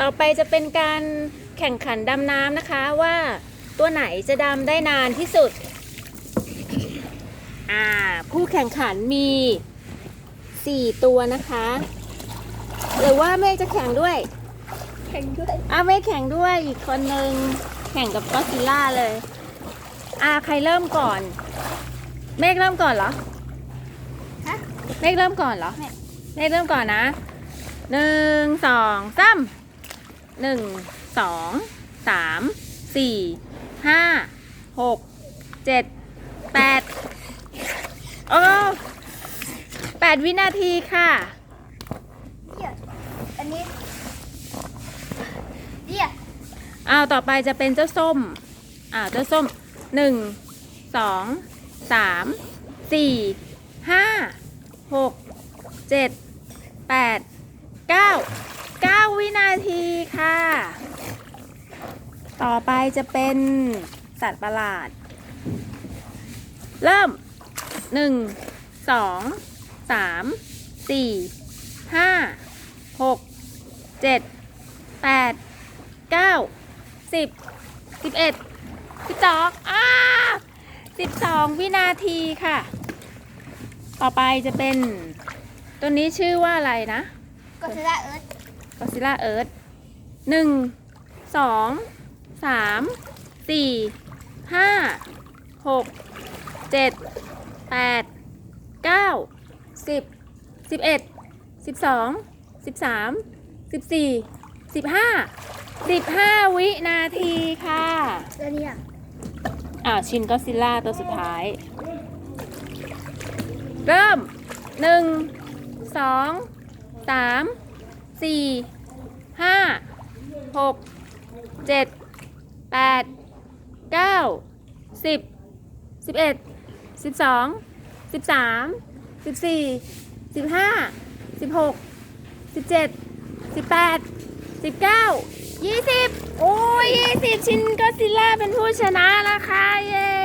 ต่อไปจะเป็นการแข่งขันดำน้ำนะคะว่าตัวไหนจะดำได้นานที่สุด อ่า ผู้แข่งขันมี 4 ตัวนะคะ หรือว่าเมฆจะแข่งด้วย แข่งด้วย อ่าเมฆแข่งด้วยอีกคนนึงแข่งกับก็อดซิลล่าเลย อ่าใครเริ่มก่อน เมฆเริ่มก่อนเหรอ ฮะ เมฆเริ่มก่อนเหรอไม่เมฆเริ่มก่อนนะหนึ่งสองสาม หนึ่งสองสามสี่ห้าหกเจ็ดแปดโอ้แปดวินาทีค่ะเดี๋ยวอันนี้เดี๋ยวอ้าวต่อไปจะเป็นเจ้าส้มอ่าเจ้าส้มหนึ่งสองสามสี่ห้าหกเจ็ดแปดเก้าเก้าวินาทีค่ะ ต่อไปจะเป็นสัตว์ประหลาด เริ่มหนึ่งสองสามสี่ห้าหกเจ็ดแปดเก้าสิบสิบเอ็ดสิบสองอ้าสิบสองวินาทีค่ะ ต่อไปจะเป็น ตัวนี้ชื่อว่าอะไรนะก็จะได้เอิร์ธก็ซิล่าเอิร์ธหนึ่งสอง สามสี่ห้าหกเจ็ดแปดเก้าสิบสิบเอ็ดสิบสองสิบสามสิบสี่สิบห้าสิบห้าวินาทีค่ะแล้วเนี่ยอ่าชินก็ซิล่าตัวสุดท้าย เริ่มหนึ่งสองสามสี่ห้าหกเจ็ด แปดเก้าสิบสิบเอ็ดสิบสองสิบสามสิบสี่สิบห้าสิบหกสิบเจ็ดสิบแปดสิบเก้ายี่สิบโอ้ยยี่สิบชิ้นก็ซิล่าเป็นผู้ชนะนะคะ เย้